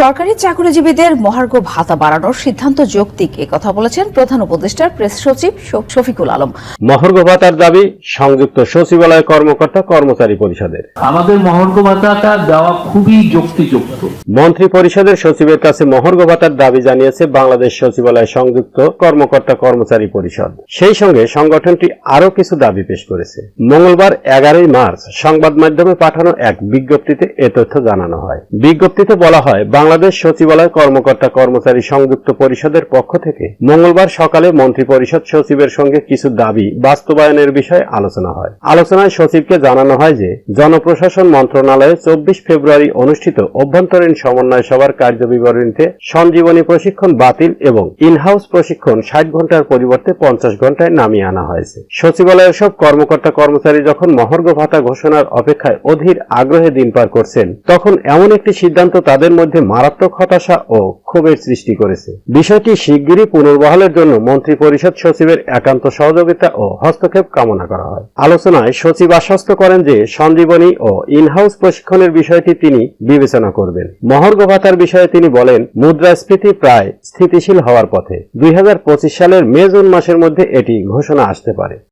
সরকারি চাকরিজীবীদের মহার্ঘ ভাতা বাড়ানোর সিদ্ধান্ত যৌক্তিক এ কথা বলেছেন প্রধান উপদেষ্টার প্রেস সচিব শফিকুল আলম। মহর্ঘ ভাতার দাবি সংযুক্ত সচিবালয় কর্মকর্তা কর্মচারী পরিষদের। আমাদের মহর্ঘ ভাতাটা দেওয়া খুবই যুক্তিযুক্ত। মন্ত্রী পরিষদের সচিবের কাছে মহর্ঘ ভাতার দাবি জানিয়েছে বাংলাদেশ সচিবালয় সংযুক্ত কর্মকর্তা কর্মচারী পরিষদ। সেই সঙ্গে সংগঠনটি আরও কিছু দাবি পেশ করেছে। মঙ্গলবার এগারোই মার্চ সংবাদ মাধ্যমে পাঠানো এক বিজ্ঞপ্তিতে এ তথ্য জানানো হয়। বিজ্ঞপ্তিতে বলা হয় বাংলাদেশ সচিবালয় কর্মকর্তা কর্মচারী সংযুক্ত পরিষদের পক্ষ থেকে মঙ্গলবার সকালে মন্ত্রী পরিষদ সচিবের সঙ্গে কিছু দাবি বাস্তবায়নের বিষয়ে আলোচনা হয়। আলোচনায় সচিবকে জানানো হয় যে, জনপ্রশাসন মন্ত্রণালয়ে চব্বিশ ফেব্রুয়ারি অনুষ্ঠিত অভ্যন্তরীণ সমন্বয় সভার কার্যবিবরণীতে সঞ্জীবনী প্রশিক্ষণ বাতিল এবং ইনহাউস প্রশিক্ষণ ষাট ঘণ্টার পরিবর্তে পঞ্চাশ ঘন্টায় নামিয়ে আনা হয়েছে। সচিবালয়ের সব কর্মকর্তা কর্মচারী যখন মহর্ঘ ভাতা ঘোষণার অপেক্ষায় অধীর আগ্রহে দিন পার করছেন, তখন এমন একটি সিদ্ধান্ত তাদের মধ্যে মারাত্মক হতাশা ও ক্ষোভের সৃষ্টি করেছে। বিষয়টি শিগগিরই পুনর্বহালের জন্য মন্ত্রী পরিষদ সচিবের একান্ত সহযোগিতা ও হস্তক্ষেপ কামনা করা হয়। আলোচনায় সচিব আশ্বস্ত করেন যে সঞ্জীবনী ও ইনহাউস প্রশিক্ষণের বিষয়টি তিনি বিবেচনা করবেন। মহর্ঘ ভাতার বিষয়ে তিনি বলেন, মুদ্রাস্ফীতি প্রায় স্থিতিশীল হওয়ার পথে। দুই হাজার পঁচিশ সালের মে জুন মাসের মধ্যে এটি ঘোষণা আসতে পারে।